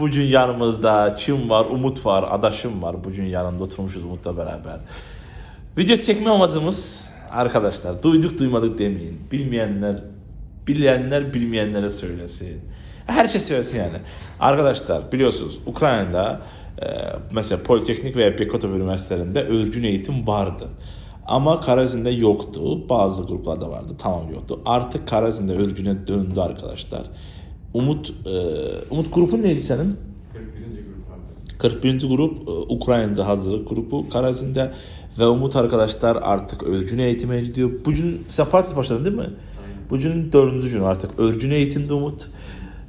Bugün yanımızda Çin var, Umut var, adaşım var. Bugün yanında oturmuşuz Umut'la beraber. Video çekme amacımız arkadaşlar duyduk duymadık demeyin. Bilmeyenler bilenler bilmeyenlere söylesin. Her şey söylesin yani. Arkadaşlar biliyorsunuz Ukrayna'da e, mesela Politeknik veya Bekotov üniversitelerinde örgün eğitim vardı. Ama Karazin'de yoktu. Bazı gruplarda vardı. Tamam yoktu. Artık Karazin'de örgüne döndü arkadaşlar. Umut e, Umut grubun neydi senin? 41. grup vardı. 41. grup e, Ukrayna'da hazırlık grubu Karazin'de ve Umut arkadaşlar artık örgün eğitime gidiyor. Bugün sen partisi başladın değil mi? Aynen. Bugün dördüncü gün artık örgün eğitimde Umut.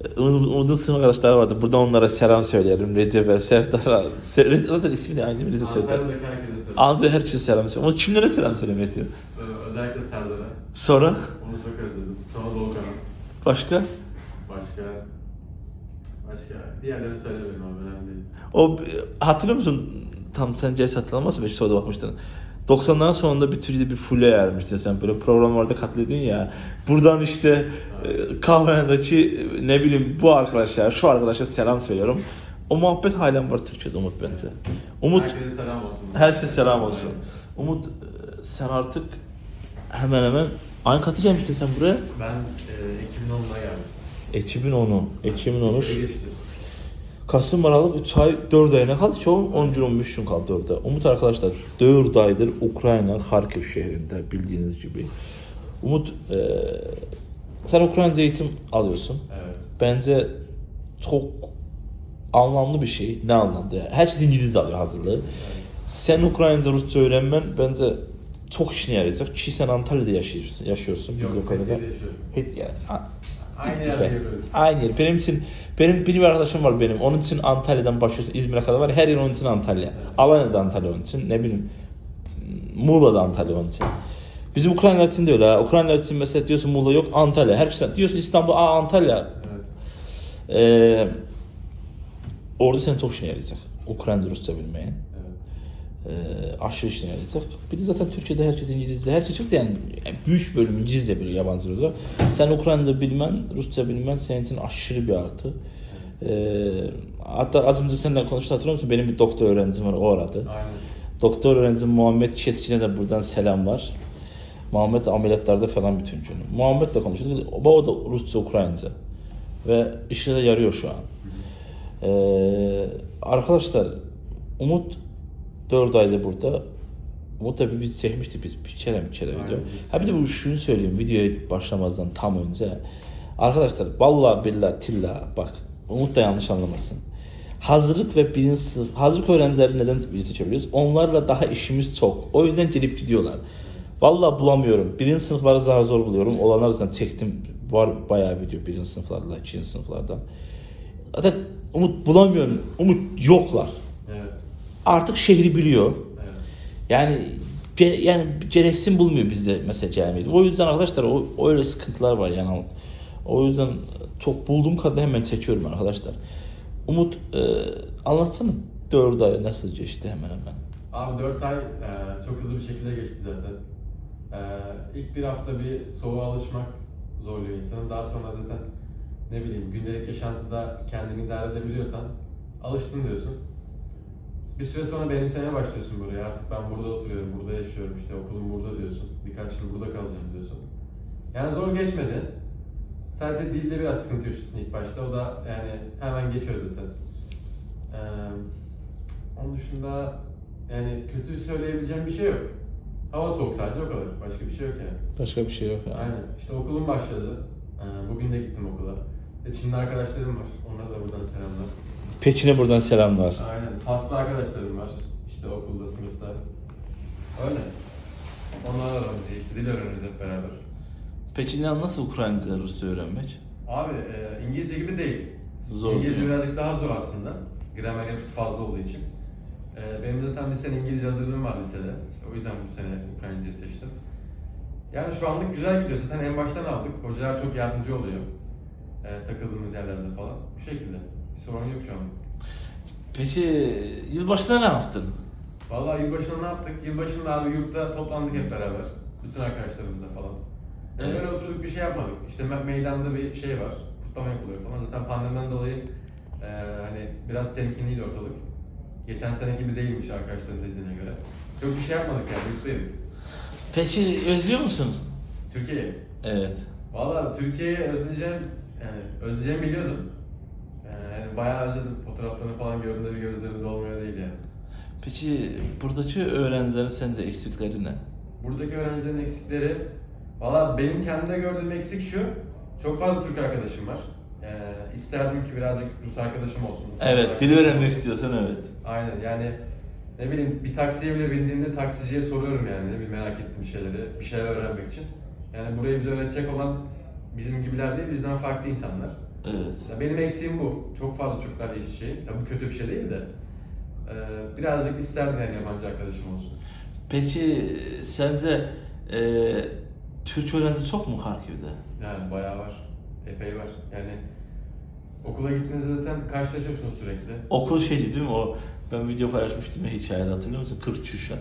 E, Umut- Umut'un sınıf arkadaşları vardı. Buradan onlara selam söyleyelim. Recep ve Serdar'a. Se- Zaten ismi de aynı değil mi Recep Serdar? Antalya'daki herkese selam. Anadolu herkese selam söyle. Umut kimlere selam söylemek istiyor? Ee, Özellikle Serdar'a. Sonra Onu çok özledim. Sonra Doğukan'a. Başka... Diğerlerini söylemedim abi önemli. O hatırlıyor musun? Tam sence hiç hatırlamaz mı? Soruda bakmıştın. 90'ların sonunda bir türlü bir fulle ermiştin sen böyle programlarda katledin ya. Buradan işte evet. kahvehanedeki e, ne bileyim bu arkadaşlar, şu arkadaşa selam söylüyorum. O muhabbet halen var Türkiye'de Umut bence. Umut Herkese selam olsun. Herkese selam olsun. Umut e, sen artık hemen hemen aynı katı gelmiştin sen buraya. Ben e, Ekim'in 10'una geldim. Ekim'in 10'u. Ekim'in 10'u. Kasım Aralık 3 ay 4 ay ne kaldı ki oğlum? 10 gün 15 gün kaldı orada. Umut arkadaşlar 4 aydır Ukrayna Kharkiv şehrinde bildiğiniz gibi. Umut eee, sen Ukraynaca eğitim alıyorsun. Evet. Bence çok anlamlı bir şey. Ne anlamda ya? Herkes İngilizce alıyor hazırlığı. evet. Sen Ukraynaca Rusça öğrenmen bence çok işine yarayacak. Ki sen Antalya'da yaşıyorsun. yaşıyorsun Yok, yaşıyorum. Hep yani, Aynı yerde. Aynı yer. Benim için benim bir arkadaşım var benim. Onun için Antalya'dan başlıyorsa İzmir'e kadar var. Her yer onun için Antalya. Alanya'da Antalya onun için. Ne bileyim Muğla'da Antalya onun için. Bizim Ukraynalar için de öyle. Ukraynalar için mesela diyorsun Muğla yok Antalya. Herkes diyorsun İstanbul aa Antalya. Evet. Ee, orada senin çok işine yarayacak. Ukrayna Rusça bilmeyi. Evet. Ee, aşırı işine yarayacak. Bir de zaten Türkiye'de herkes İngilizce. Herkes çok da yani büyük bölüm İngilizce biliyor yabancı diliyor. Sen Ukraynaca bilmen, Rusça bilmen senin için aşırı bir artı. Ee, hatta az önce seninle konuştuk hatırlıyor musun? Benim bir doktor öğrencim var o aradı. Aynen. Doktor öğrencim Muhammed Keskin'e de buradan selamlar. Muhammed ameliyatlarda falan bütün gün. Muhammed'le konuştuk. O o da Rusça, Ukraynaca. Ve işe de yarıyor şu an. Ee, arkadaşlar Umut 4 ayda burada. Umut da bir video çekmiştik biz bir kere bir kere video. Ha bir de bu şunu söyleyeyim videoya başlamazdan tam önce. Arkadaşlar vallahi billahi tilla bak Umut da yanlış anlamasın. Hazırlık ve birinci sınıf, hazırlık öğrencileri neden video çekebiliyoruz? Onlarla daha işimiz çok. O yüzden gelip gidiyorlar. Vallahi bulamıyorum. Birinci sınıfları zar zor buluyorum. Olanlar zaten çektim. Var bayağı video birinci sınıflarla, ikinci sınıflardan. Zaten Umut bulamıyorum. Umut yoklar. Evet. Artık şehri biliyor. Evet. Yani yani gereksin bulmuyor bizde mesela camiyi. O yüzden arkadaşlar o öyle sıkıntılar var yani. O yüzden çok bulduğum kadar hemen çekiyorum arkadaşlar. Umut e, anlatsana 4 ay nasıl geçti hemen hemen. Abi 4 ay e, çok hızlı bir şekilde geçti zaten. E, ilk bir hafta bir soğuğa alışmak zorluyor insanı. Daha sonra zaten ne bileyim gündelik yaşantıda kendini idare edebiliyorsan alıştın diyorsun. Bir süre sonra benimsemeye başlıyorsun buraya. Artık ben burada oturuyorum, burada yaşıyorum, işte okulum burada diyorsun. Birkaç yıl burada kalacağım diyorsun. Yani zor geçmedi. Sadece dilde biraz sıkıntı yaşıyorsun ilk başta. O da yani hemen geçiyor zaten. Ee, onun dışında yani kötü söyleyebileceğim bir şey yok. Hava soğuk sadece o kadar. Başka bir şey yok yani. Başka bir şey yok yani. Aynen. İşte okulum başladı. Ee, bugün de gittim okula. Ve Çinli arkadaşlarım var. Onlara da buradan selamlar. Pekin'e buradan selamlar. Aynen. Faslı arkadaşlarım var. İşte okulda, sınıfta. Öyle. Onlarla öğreneceğiz. işte dil öğreniriz hep beraber. Pekin'den nasıl Ukraynaca Rusça öğrenmek? Abi e, İngilizce gibi değil. Zor İngilizce değil birazcık daha zor aslında. Gramer yapısı fazla olduğu için. E, benim zaten bir sene İngilizce hazırlığım var lisede. İşte o yüzden bu sene Ukraynacayı seçtim. Yani şu anlık güzel gidiyor. Zaten en baştan aldık. Hocalar çok yardımcı oluyor. E, takıldığımız yerlerde falan. Bu şekilde. Bir sorun yok şu an. Peki yılbaşında ne yaptın? Vallahi yılbaşında ne yaptık? Yılbaşında abi yurtta toplandık hep beraber. Bütün arkadaşlarımızla falan. Evet. Öyle oturduk bir şey yapmadık. İşte me- meydanda bir şey var. Kutlama yapılıyor falan. Zaten pandemiden dolayı Ee, hani biraz temkinliydi ortalık. Geçen sene gibi değilmiş arkadaşların dediğine göre. Çok bir şey yapmadık yani mutluyum. Peki özlüyor musun? Türkiye'yi. Evet. Valla Türkiye'yi özleyeceğim, yani özleyeceğimi biliyordum. Ee, yani bayağı özledim. Fotoğraflarını falan gördüğümde bir gözlerim dolmuyor değil yani. Peki buradaki öğrencilerin sence eksikleri ne? Buradaki öğrencilerin eksikleri, valla benim kendimde gördüğüm eksik şu, çok fazla Türk arkadaşım var. Ee, isterdim ki birazcık Rus arkadaşım olsun. Evet, dili öğrenmek istiyorsan evet. Aynen yani ne bileyim bir taksiye bile bindiğimde taksiciye soruyorum yani ne bileyim merak ettiğim şeyleri, bir şeyler öğrenmek için. Yani burayı bize öğretecek olan bizim gibiler değil, bizden farklı insanlar. Evet. Ya benim eksiğim bu. Çok fazla Türklerle iç şey. Ya bu kötü bir şey değil de. Ee, birazcık isterdim yani yabancı arkadaşım olsun. Peki sence e, Türk öğrenci çok mu Harkiv'de? Yani bayağı var. Epey var. Yani okula gittiğinizde zaten karşılaşıyorsunuz sürekli. Okul şeydi değil mi o? Ben video paylaşmıştım ya hikayede hatırlıyor musun? Kırk Çüşen.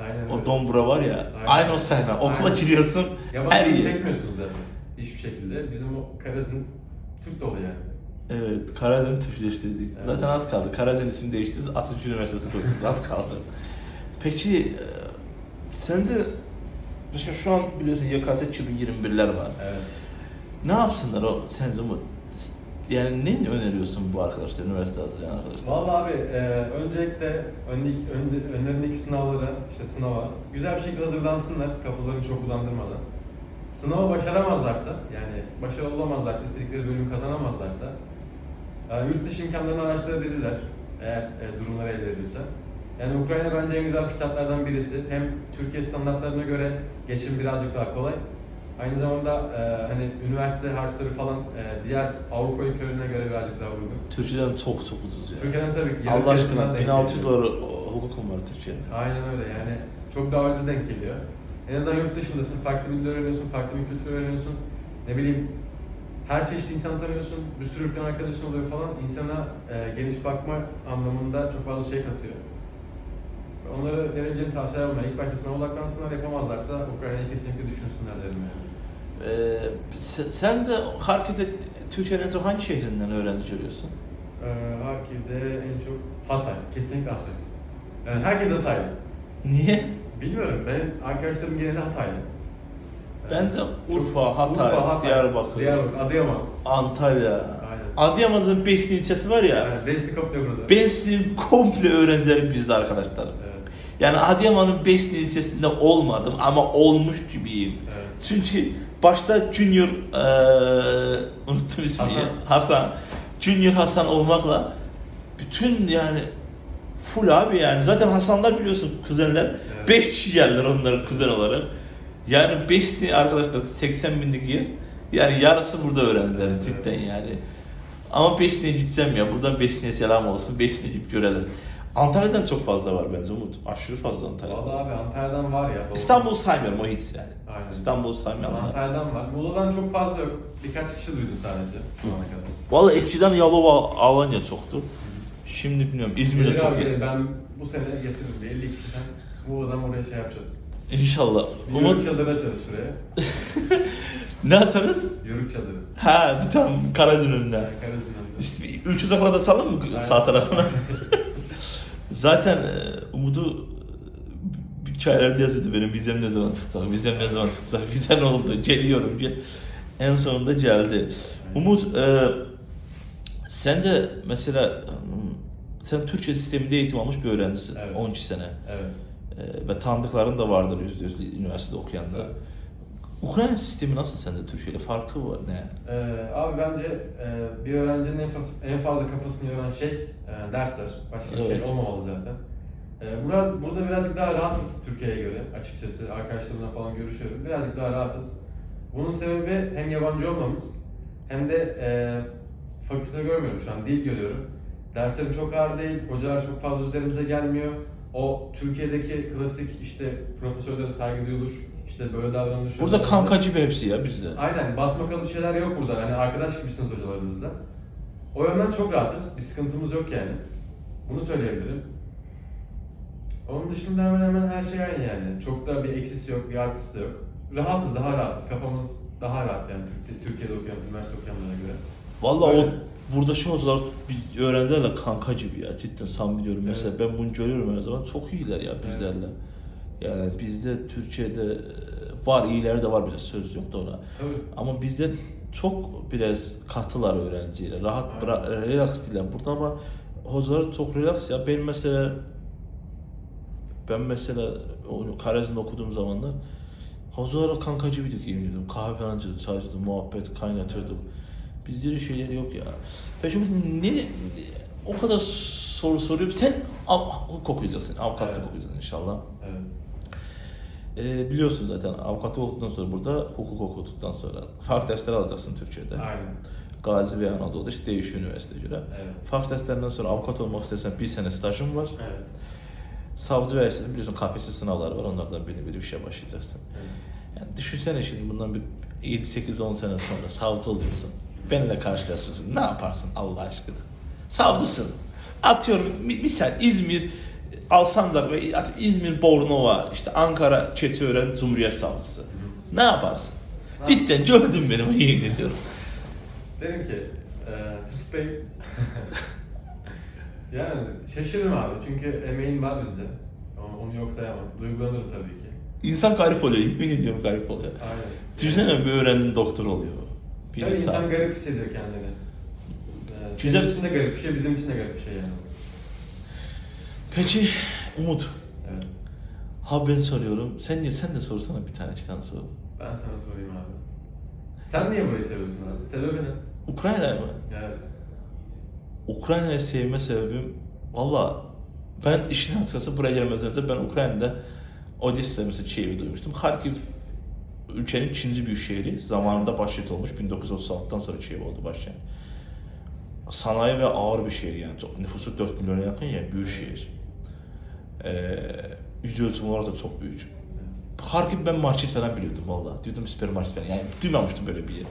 Aynen O öyle. dombura var ya. Aynen. Aynı o sahne. Okula Aynen. giriyorsun. her Yabancı yer. çekmiyorsunuz zaten. Hiçbir şekilde. Bizim o Karaz'ın Türk dolu yani. Evet, Karaden'i Türkleştirdik. Evet. Zaten az kaldı. Karaden ismini değiştiririz, Atatürk Üniversitesi koyduk. az kaldı. Peki, e, sence mesela şu an biliyorsun YKS 2021'ler var. Evet. Ne yapsınlar o sence Umut? Yani ne öneriyorsun bu arkadaşlar, üniversite hazırlayan arkadaşlar? Vallahi abi e, öncelikle öndeki, önde, önlerindeki sınavlara, işte sınava güzel bir şekilde hazırlansınlar kafalarını çok bulandırmadan. Sınava başaramazlarsa, yani başarılı olamazlarsa, istedikleri bölümü kazanamazlarsa e, yurt dışı imkanlarını araştırabilirler eğer e, durumları el veriyorsa. Yani Ukrayna bence en güzel fırsatlardan birisi. Hem Türkiye standartlarına göre geçim birazcık daha kolay. Aynı zamanda e, hani üniversite harçları falan e, diğer Avrupa ülkelerine göre birazcık daha uygun. Türkçeden çok çok ucuz ya. Türkiye'den tabii ki. yarı Allah fiyatından aşkına denk 1600 geliyor. dolar hukukum var Türkiye'de. Aynen öyle yani çok daha ucuz denk geliyor. En azından yurt dışındasın, farklı bir dil öğreniyorsun, farklı bir kültür öğreniyorsun. Ne bileyim her çeşit insan tanıyorsun, bir sürü ülkeden arkadaşın oluyor falan. İnsana e, geniş bakma anlamında çok fazla şey katıyor. Onları verebileceğim tavsiyeler bunlar. İlk başta sınava odaklansınlar, yapamazlarsa Ukrayna'yı kesinlikle düşünsünler derim yani. Ee, sen, de Harkiv'de Türkiye'nin hangi şehrinden öğrenci görüyorsun? Ee, Harkiv'de en çok Hatay, kesinlikle Hatay. Yani herkes Hataylı. Niye? Bilmiyorum, benim arkadaşlarım geneli Hataylı. Bence Çok- Urfa, Hatay, Diyarbakır. Diyarbakır, Adıyaman. Antalya. Adıyaman'ın Besni ilçesi var ya. Yani Besni kapıyor burada. Besni'nin komple öğrencileri bizde arkadaşlar. Evet, Yani Adıyaman'ın Besni ilçesinde olmadım ama olmuş gibiyim. evet. Çünkü başta Junior eee unuttum ismini. Hasan. Hasan. Junior Hasan olmakla bütün yani full abi yani. Zaten Hasanlar biliyorsun kuzenler. Evet. 5 kişi geldiler onların kuzen olarak. Yani 5 arkadaşlar 80 binlik yer. Yani yarısı burada öğrendiler Evet, cidden yani. Ama Besni'ye gideceğim ya. Buradan Besni'ye selam olsun. Besni'ye gidip görelim. Antalya'dan çok fazla var bence Umut. Aşırı fazla Antalya. Valla abi Antalya'dan var ya. doğru. İstanbul saymıyorum o hiç yani. Aynen. İstanbul saymıyorum. da. Antalya'dan var. Muğla'dan çok fazla yok. Birkaç kişi duydum sadece şu ana kadar. Valla eskiden Yalova, Alanya çoktu. Şimdi bilmiyorum İzmir'de Gelir çok abi. Ben bu sene getiririm bir 50 kişiden. Muğla'dan oraya şey yapacağız. İnşallah. Yörük Umut çadırı açarız şuraya. ne atarız? Yörük çadırı. Ha bir tane Karadın önünde. Yani Karadeniz'den. İşte bir 300 akla da atalım mı sağ tarafına? Zaten e, Umut'u bir hikayelerde yazıyordu benim vizem ne zaman tutsak, vizem ne zaman tutsak, vize ne oldu, geliyorum diye. En sonunda geldi. Umut, e, sence mesela hmm, sen Türkçe sisteminde eğitim almış bir öğrencisin, Evet. 12 sene. Evet. E, ve tanıdıkların da vardır yüzde yüz üniversitede okuyan da. Evet. Ukrayna sistemi nasıl sende Türkçe ile farkı var ne? Ee, abi bence e, bir öğrencinin en fazla, en fazla kafasını yoran şey e, dersler. Başka bir Evet. şey olmamalı zaten. E, burada, burada birazcık daha rahatız Türkiye'ye göre açıkçası. Arkadaşlarımla falan görüşüyorum. Birazcık daha rahatız. Bunun sebebi hem yabancı olmamız hem de e, fakülte görmüyorum şu an, dil görüyorum. Derslerim çok ağır değil, hocalar çok fazla üzerimize gelmiyor. O Türkiye'deki klasik işte profesörlere saygı duyulur, işte böyle davranılır. şöyle Burada kankacı bir hepsi ya bizde. Aynen basma kalıp şeyler yok burada. Hani arkadaş gibisiniz hocalarınızla. O yönden çok rahatız. Bir sıkıntımız yok yani. Bunu söyleyebilirim. Onun dışında hemen hemen her şey aynı yani. Çok da bir eksisi yok, bir artısı da yok. Rahatız, daha rahatız. Kafamız daha rahat yani Türk- Türkiye'de okuyan, üniversite okuyanlara göre. Öyle. o buradaki hocalar bir öğrencilerle kanka gibi ya cidden samimi diyorum. Evet. Mesela ben bunu görüyorum her zaman çok iyiler ya bizlerle. Yani bizde Türkiye'de e, var iyileri de var biraz söz yok da ona. Tabii. Ama bizde çok biraz katılar öğrenciyle. Rahat bıra- relax değiller. Burada ama hocalar çok relax ya. Ben mesela ben mesela onu Karaz'ın okuduğum zamanlar hocalara kankacı bir ediyorum. Kahve falan çay içiyorduk, muhabbet kaynatıyorduk. Bizde öyle şeyler yok ya. Peki ne, ne- o kadar soru soruyorum. Sen av, hukuk okuyacaksın. Avukatlık Evet. okuyacaksın inşallah. Evet. Ee, biliyorsun zaten avukatlık okuduktan sonra burada hukuk okuduktan sonra farklı dersler alacaksın Türkçe'de. Aynen. Gazi ve Anadolu'da işte değişiyor üniversite göre. Evet. Farklı derslerinden sonra avukat olmak istersen bir sene stajın var. Evet. Savcı ve esersin biliyorsun KPSS sınavları var onlardan birini bir işe başlayacaksın. Evet. Yani düşünsene şimdi bundan bir 7-8-10 sene sonra savcı oluyorsun. Benimle karşılaşıyorsun. Ne yaparsın Allah aşkına? Savcısın. Atıyorum mi- misal İzmir Alsancak ve İzmir Bornova, işte Ankara Çetiören Cumhuriyet Savcısı. Ne yaparsın? Cidden gördün beni yemin ediyorum. Derim ki, e, Bey, yani şaşırırım abi çünkü emeğin var bizde. Onu, onu yok sayamam. Duygulanırım tabii ki. İnsan garip oluyor, yemin ediyorum garip oluyor. Aynen. Düşünsene bir öğrencinin doktor oluyor. Bir Tabii insan. insan garip hissediyor kendini. Ee, Güzel. Senin için de garip bir şey, bizim için de garip bir şey yani. Peki Umut, Evet. ha ben soruyorum. Sen niye sen de sorsana bir tane tane soru. Ben sana sorayım abi. Sen niye burayı seviyorsun abi? Sebebi ne? Ukrayna mı? Yani Ukrayna'yı sevme sebebim valla ben işin açıkçası buraya gelmeden önce ben Ukrayna'da Odessa mesela şehri duymuştum. Kharkiv ülkenin ikinci büyük şehri. Zamanında başkent olmuş. 1936'dan sonra şehir oldu başkent. Sanayi ve ağır bir şehir yani. Nüfusu 4 milyona yakın yani büyük şehir. Ee, yüz ölçümü olarak da çok büyük. Kharkiv ben market falan biliyordum valla. Diyordum süpermarket falan. Yani duymamıştım böyle bir yer.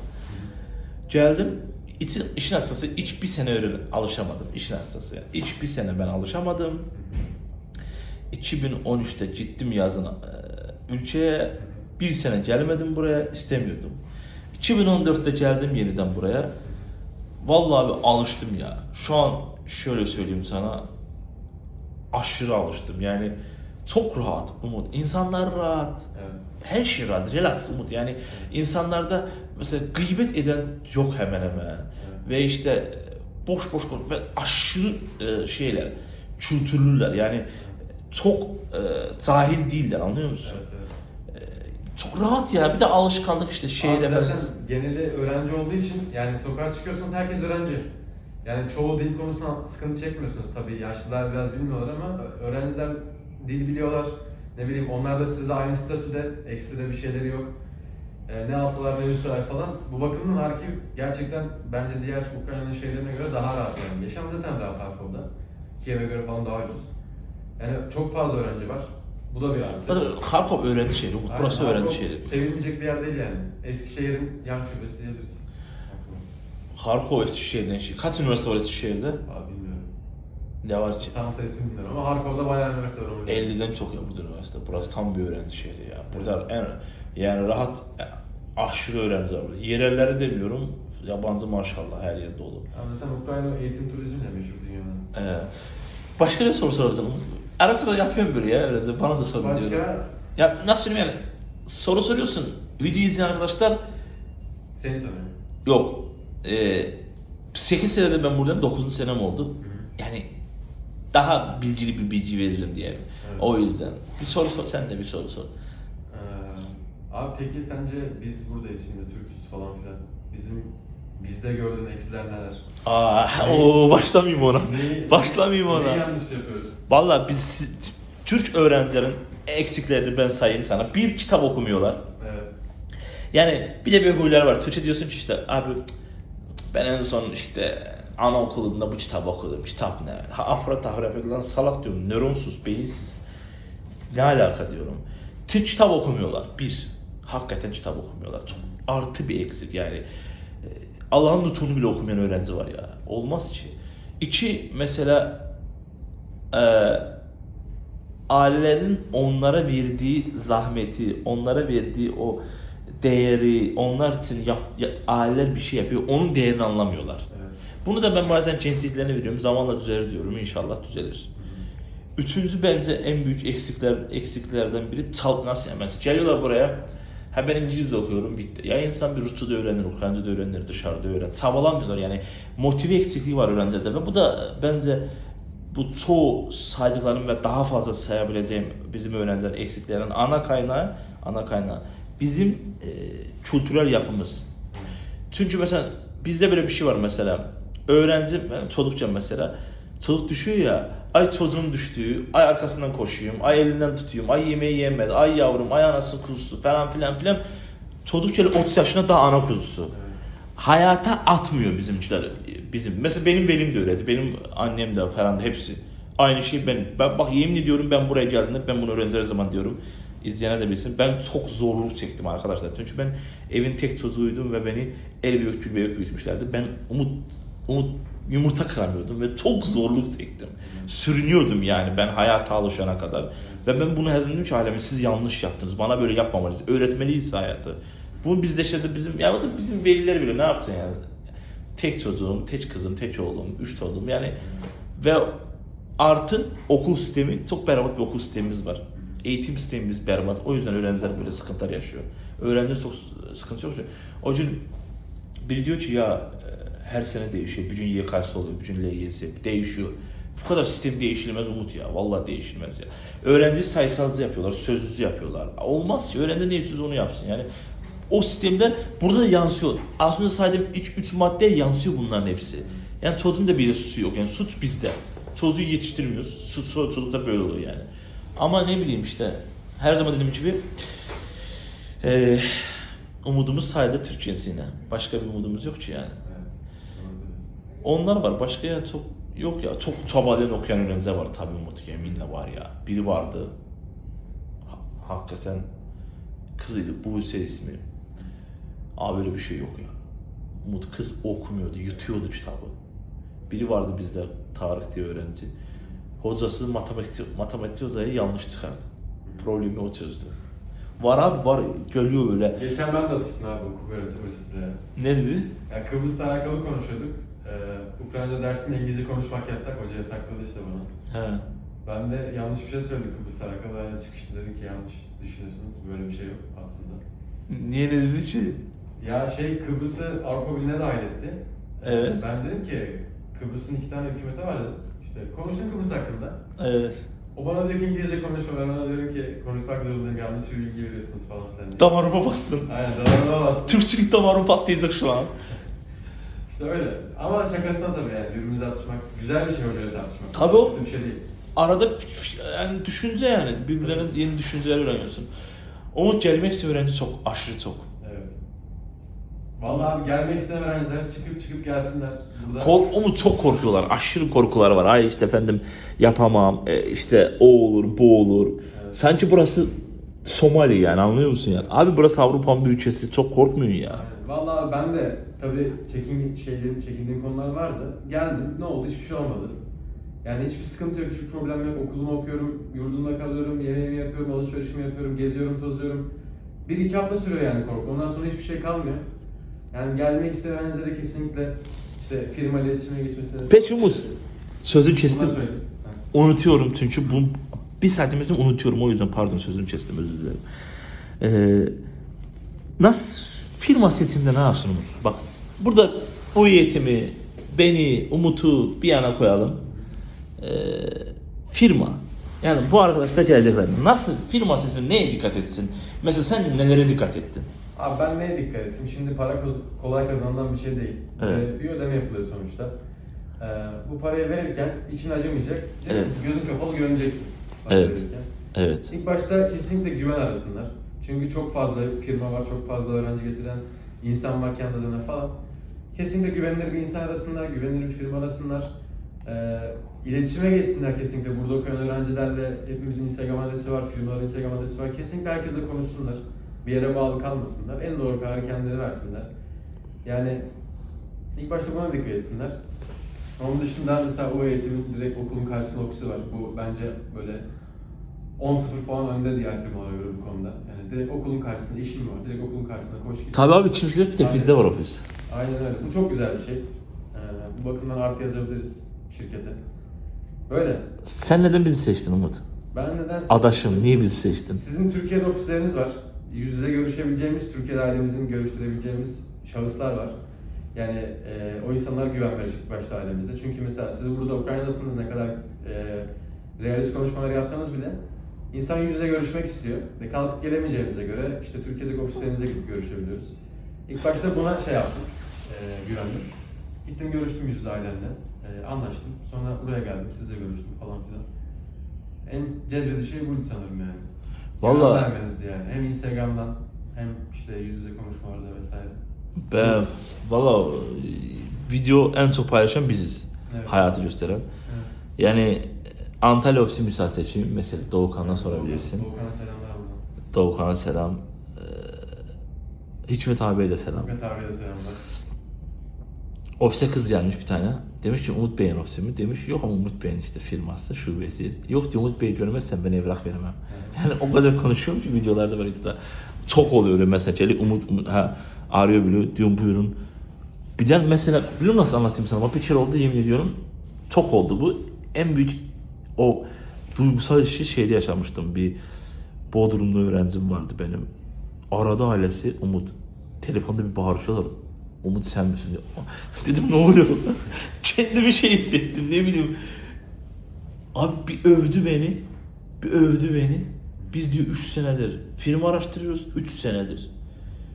Geldim. İçi, işin açıkçası ilk bir sene öyle alışamadım. İşin açıkçası. Yani. İlk bir sene ben alışamadım. 2013'te gittim yazın e, ülkeye. Bir sene gelmedim buraya. istemiyordum. 2014'te geldim yeniden buraya. Vallahi abi alıştım ya. Şu an şöyle söyleyeyim sana. Aşırı alıştım. Yani çok rahat Umut. İnsanlar rahat evet. her şey rahat, relax Umut. Yani insanlarda mesela gıybet eden yok hemen hemen. Ve işte e, boş boş konuş ve aşırı e, şeyler, kültürlüler. Yani çok e, cahil değiller anlıyor musun? Evet, evet. Çok rahat ya. Bir de alışkanlık işte zaten geneli öğrenci olduğu için yani sokağa çıkıyorsanız herkes öğrenci. Yani çoğu dil konusunda sıkıntı çekmiyorsunuz tabii. Yaşlılar biraz bilmiyorlar ama öğrenciler dil biliyorlar. Ne bileyim onlar da sizle aynı statüde, ekstra bir şeyleri yok. Ee, ne altılar ne üstler falan. Bu bakımdan Harkiv gerçekten bence diğer Ukrayna'nın şehirlerine göre daha rahat yani. Yaşam zaten rahat Harkov'da. Kiev'e göre falan daha ucuz. Yani çok fazla öğrenci var. Bu da bir artı. Zaten Kharkov öğrenci şehri. Burası Aynen, öğrenci Harkov şehri. Sevilmeyecek bir yer değil yani. Eskişehir'in yan şubesi diyebiliriz. Kharkov Eskişehir'den şey. Kaç üniversite var Eskişehir'de? Abi bilmiyorum. Ne var ki? Tam sayısını bilmiyorum ama Harkov'da bayağı üniversite var. biliyorum. 50'den çok ya burada üniversite. Burası tam bir öğrenci şehri ya. Burada en yani rahat aşırı öğrenci var. burada. Yerelleri demiyorum. Yabancı maşallah her yer dolu. Abi zaten Ukrayna eğitim turizmle meşhur dünyada. Ee, başka ne soru soracağım? Ara sıra yapıyorum böyle ya öyle de bana da sorun diyorum. Başka Ya nasıl söyleyeyim yani? Soru soruyorsun. Video izleyen arkadaşlar seni tanıyorum. yok. Ee, 8 senedir ben buradayım. 9. senem oldu. Yani daha bilgili bir bilgi veririm diye. Evet. O yüzden. Bir soru sor. Sen de bir soru sor. Ee, abi peki sence biz buradayız şimdi Türk'üz falan filan. Bizim bizde gördüğün eksiler neler? Aa, o başlamayayım ona. Neyi, Başlamayayım ona. Neyi yanlış yapıyoruz? Vallahi biz Türk öğrencilerin eksiklerini ben sayayım sana. Bir kitap okumuyorlar. Evet. Yani bir de bir huyları var. Türkçe diyorsun ki işte abi ben en son işte anaokulunda bu kitabı okudum. Kitap ne? Ha, afra tahra. Lan salak diyorum. Nöronsuz, beyinsiz. Ne alaka diyorum. Türk kitap okumuyorlar. Bir. Hakikaten kitap okumuyorlar. Çok artı bir eksik yani. E, Allah'ın lütfunu bile okumayan öğrenci var ya. Olmaz ki. İki mesela e, ailelerin onlara verdiği zahmeti, onlara verdiği o değeri, onlar için yap, ya- aileler bir şey yapıyor, onun değerini anlamıyorlar. Evet. Bunu da ben bazen centilliklerine veriyorum, zamanla düzelir diyorum, inşallah düzelir. Üçüncü bence en büyük eksikler eksiklerden biri tal nasıl yani mesela geliyorlar buraya ha ben İngilizce okuyorum bitti. Ya insan bir Rusça da öğrenir, Ukraynaca da öğrenir, dışarıda öğrenir. Çabalamıyorlar yani motive eksikliği var öğrencilerde ve bu da bence bu çoğu saydıklarım ve daha fazla sayabileceğim bizim öğrencilerin eksiklerinin ana kaynağı ana kaynağı bizim e, kültürel yapımız. Çünkü mesela bizde böyle bir şey var mesela. Öğrenci, çocukça mesela. Çocuk düşüyor ya, ay çocuğun düştüğü, ay arkasından koşuyorum, ay elinden tutuyorum, ay yemeği yemedi, ay yavrum, ay anasının kuzusu falan filan filan. Çocuk şöyle 30 yaşında daha ana kuzusu. Hayata atmıyor bizimkiler. Bizim. Mesela benim benim de öyleydi. Benim annem de falan da hepsi. Aynı şey ben. Ben bak yemin ediyorum ben buraya geldiğimde ben bunu öğrenciler zaman diyorum. İzleyene de bilsin. Ben çok zorluk çektim arkadaşlar. Çünkü ben evin tek çocuğuydum ve beni el büyük gül büyük büyütmüşlerdi. Ben umut umut yumurta kıramıyordum ve çok zorluk çektim. Sürünüyordum yani ben hayata alışana kadar. Ve ben bunu hazırladım ki aileme siz yanlış yaptınız. Bana böyle yapmamalısınız. Öğretmeliyiz hayatı. Bu bizde işte de bizim ya da bizim veliler bile ne yaptın yani? Tek çocuğum, tek kızım, tek oğlum, üç torunum yani ve artı okul sistemi çok berbat bir okul sistemimiz var. Eğitim sistemimiz berbat. O yüzden öğrenciler böyle sıkıntılar yaşıyor. Öğrenci çok sıkıntı yok. O yüzden biri diyor ki ya e, her sene değişiyor. Bir gün YKS oluyor, bir gün LYS değişiyor. Bu kadar sistem değişilmez Umut ya. Vallahi değişilmez ya. Öğrenci sayısalcı yapıyorlar, sözlüsü yapıyorlar. Olmaz ki. Öğrenci ne istiyorsa onu yapsın. Yani o sistemler burada da yansıyor. Önce saydığım 3 maddeye yansıyor bunların hepsi. Yani çocuğun da bir suçu yok. Yani suç bizde. Çocuğu yetiştirmiyoruz. Suç çocuk da böyle oluyor yani. Ama ne bileyim işte her zaman dediğim gibi eee umudumuz sadece Türk cinsine. Başka bir umudumuz yok ki yani. Onlar var. Başka ya çok yok ya. Çok çabalayan okuyan öğrenciler var tabii Umut yeminle var ya. Biri vardı. Ha- hakikaten kızıydı. Buse ismi. Abi böyle bir şey yok ya. Umut kız okumuyordu. Yutuyordu kitabı. Biri vardı bizde Tarık diye öğrenci. Hocası matematik, matematik hocayı yanlış çıkardı. Problemi o çözdü. Var abi var. Görüyor böyle. Geçen ben de atıştım abi hukuk öğreticisiyle. Ne dedi? Ya Kıbrıs'la alakalı konuşuyorduk. Ee, Ukrayna dersinde İngilizce konuşmak yasak. Hoca yasakladı işte bana. He. Ben de yanlış bir şey söyledim Kıbrıs'la alakalı. Yani çıkışta dedim ki yanlış düşünüyorsunuz. Böyle bir şey yok aslında. Niye ne dedi ki? Ya şey Kıbrıs'ı Avrupa Birliği'ne dahil etti. Ee, Evet. Ben dedim ki Kıbrıs'ın iki tane hükümeti var dedim. İşte konuştum Kıbrıs hakkında. Evet. O bana diyor ki İngilizce konuşma. Ben ona diyorum ki konuşmak zorundayım. Yanlış bir bilgi veriyorsunuz falan filan diye. Damarıma bastın. Aynen damarına bastım. Türkçülük damarım patlayacak şu an. İşte öyle. Ama şakasına tabii yani birbirimize atışmak güzel bir şey hocayla tartışmak. Tabii o- Kötü bir şey değil. Arada yani düşünce yani birbirlerinin yeni düşünceler öğreniyorsun. Umut gelmek isteyen öğrenci çok, aşırı çok. Vallahi abi gelmek isteyen öğrenciler çıkıp çıkıp gelsinler. Burada Kork, Umut çok korkuyorlar, aşırı korkular var. Ay işte efendim yapamam, e, işte o olur, bu olur. Sanki burası Somali yani anlıyor musun yani? Abi burası Avrupa'nın bir ülkesi, çok korkmuyorsun ya. Aynen. Vallahi ben de tabii çekin, şeylerin, çekindiğim konular vardı. Geldim ne oldu hiçbir şey olmadı. Yani hiçbir sıkıntı yok, hiçbir problem yok. Okulumu okuyorum, yurdumda kalıyorum, yemeğimi yapıyorum, alışverişimi yapıyorum, geziyorum, tozuyorum. Bir iki hafta sürüyor yani korku. Ondan sonra hiçbir şey kalmıyor. Yani gelmek isteyen öğrencilere kesinlikle işte firma iletişime geçmesini... Peki Umut, sözü kestim. Söyleyeyim. Unutuyorum çünkü bu bir saatimizde unutuyorum o yüzden pardon sözünü kestim özür dilerim. Ee, nasıl firma seçiminde ne yapsın Umut? Bak burada bu eğitimi beni Umut'u bir yana koyalım. Ee, firma yani bu arkadaşlar gelecekler. Nasıl firma seçiminde neye dikkat etsin? Mesela sen nelere dikkat ettin? Abi ben neye dikkat ettim? Şimdi para kolay kazanılan bir şey değil. Evet. Bir ödeme yapılıyor sonuçta. Ee, bu parayı verirken için acımayacak. Evet. Gözün kapalı görüneceksin. Evet. verirken. Evet. İlk başta kesinlikle güven arasınlar. Çünkü çok fazla firma var, çok fazla öğrenci getiren insan var kendi adına falan. Kesinlikle güvenilir bir insan arasınlar, güvenilir bir firma arasınlar. Ee, iletişime geçsinler kesinlikle. Burada okuyan öğrencilerle hepimizin Instagram adresi var, firmaların Instagram adresi var. Kesinlikle herkesle konuşsunlar. Bir yere bağlı kalmasınlar. En doğru kararı kendileri versinler. Yani ilk başta buna dikkat etsinler. Onun dışında mesela o eğitimin direkt okulun karşısında ofisi var. Bu bence böyle 10-0 falan önde diğer firmalara göre bu konuda. Yani direkt okulun karşısında işin var. Direkt okulun karşısında koş git. Tabii abi kimse yok tek bizde var ofis. Aynen öyle. Bu çok güzel bir şey. Ee, bu bakımdan artı yazabiliriz şirkete. Böyle. Sen neden bizi seçtin Umut? Ben neden Adaşım niye bizi seçtin? Sizin Türkiye'de ofisleriniz var. Yüz yüze görüşebileceğimiz, Türkiye'de ailemizin görüştürebileceğimiz şahıslar var. Yani e, o insanlar güven verecek başta ailemizde. Çünkü mesela siz burada Ukrayna'dasınız ne kadar e, realist konuşmalar yapsanız bile insan yüz yüze görüşmek istiyor. Ve kalkıp gelemeyeceğimize göre işte Türkiye'deki ofislerinize gidip görüşebiliyoruz. İlk başta buna şey yaptım, e, güvendim. Gittim görüştüm yüz yüze ailemle, e, anlaştım. Sonra buraya geldim, sizle görüştüm falan filan. En cezbedici şey buydu sanırım yani. Vermenizdi yani. Hem Instagram'dan hem işte yüz yüze konuşmalarda vesaire. Ben valla e, video en çok paylaşan biziz. Evet. Hayatı gösteren. Evet. Yani Antalya ofisi misal seçeyim. Mesela Doğukan'dan sorabilirsin. Doğukan'a selamlar buradan. Doğukan'a selam. Ee, Hikmet abiye de selam. Hikmet abiye de selamlar. Ofise kız gelmiş bir tane. Demiş ki Umut Bey'in ofisi mi? Demiş yok ama Umut Bey'in işte firması, şubesi. Yok diyor Umut Bey'i görmezsen ben evrak veremem. Yani o kadar konuşuyorum ki videolarda var işte. Çok oluyor öyle mesajeli. Umut, Umut ha, arıyor biliyor. Diyorum buyurun. Bir de mesela biliyor nasıl anlatayım sana? Ama bir kere oldu yemin ediyorum. Çok oldu bu. En büyük o duygusal işi şeyde yaşamıştım. Bir Bodrum'da öğrencim vardı benim. Arada ailesi Umut. Telefonda bir bağırışıyorlar. Umut sen misin diyor. Dedim ne oluyor? Kendi bir şey hissettim ne bileyim. Abi bir övdü beni. Bir övdü beni. Biz diyor 3 senedir firma araştırıyoruz 3 senedir.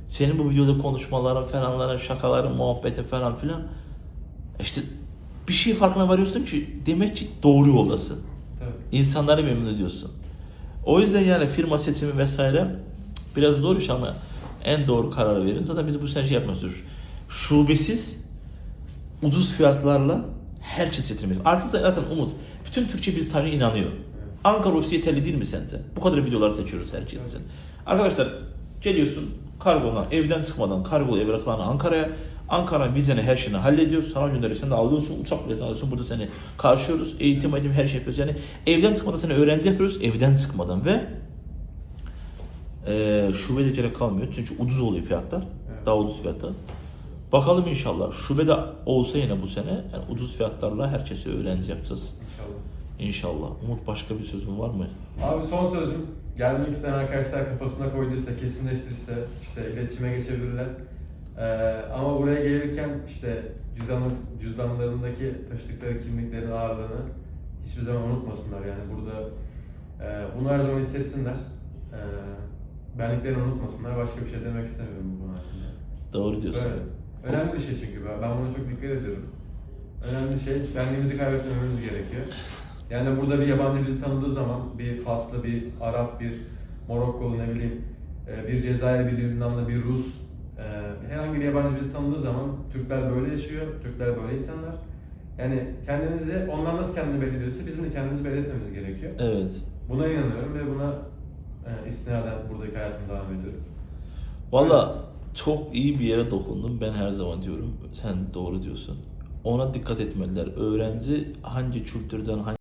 Senin bu videoda konuşmaların falanların, şakaların, muhabbetin falan filan. İşte bir şey farkına varıyorsun ki demek ki doğru yoldasın. İnsanları memnun ediyorsun. O yüzden yani firma seçimi vesaire biraz zor iş ama en doğru kararı verin. Zaten biz bu sene şey yapmıyoruz. Şubesiz ucuz fiyatlarla herkes getirmeyiz. Artık zaten Umut. Bütün Türkçe bizi tanıyor inanıyor. Ankara ofisi yeterli değil mi sence? Bu kadar videoları seçiyoruz herkes için. Arkadaşlar geliyorsun kargodan evden çıkmadan kargo evraklarını Ankara'ya Ankara vizeni her şeyini hallediyor. Sana gönderiyor. Sen de alıyorsun. Uçak biletini alıyorsun. Burada seni karşılıyoruz. Eğitim, eğitim her şey yapıyoruz. Yani evden çıkmadan seni öğrenci yapıyoruz. Evden çıkmadan ve e, şubede gerek kalmıyor. Çünkü ucuz oluyor fiyatlar. Daha ucuz fiyatlar. Bakalım inşallah. Şubede olsa yine bu sene yani ucuz fiyatlarla herkesi öğrenci yapacağız. İnşallah. İnşallah. Umut başka bir sözün var mı? Abi son sözüm. Gelmek isteyen arkadaşlar kafasına koyduysa, kesinleştirirse işte iletişime geçebilirler. Ee, ama buraya gelirken işte cüzdan, cüzdanlarındaki taşıdıkları kimliklerin ağırlığını hiçbir zaman unutmasınlar. Yani burada e, bunu her zaman hissetsinler. E, benliklerini unutmasınlar. Başka bir şey demek istemiyorum bu konu hakkında. Doğru diyorsun. Böyle. Önemli bir şey çünkü ben, ben buna çok dikkat ediyorum. Önemli şey, benliğimizi kaybetmememiz gerekiyor. Yani burada bir yabancı bizi tanıdığı zaman bir Faslı, bir Arap, bir Morokkolu ne bileyim, e, bir Cezayirli, bir Lübnanlı, bir Rus, e, herhangi bir yabancı bizi tanıdığı zaman Türkler böyle yaşıyor, Türkler böyle insanlar. Yani kendimizi, onlar nasıl kendini belli ediyorsa bizim de kendimizi belli etmemiz gerekiyor. Evet. Buna inanıyorum ve buna e, istinaden buradaki hayatımı devam ediyorum. Valla çok iyi bir yere dokundun. Ben her zaman diyorum. Sen doğru diyorsun. Ona dikkat etmeliler. Öğrenci hangi kültürden, hangi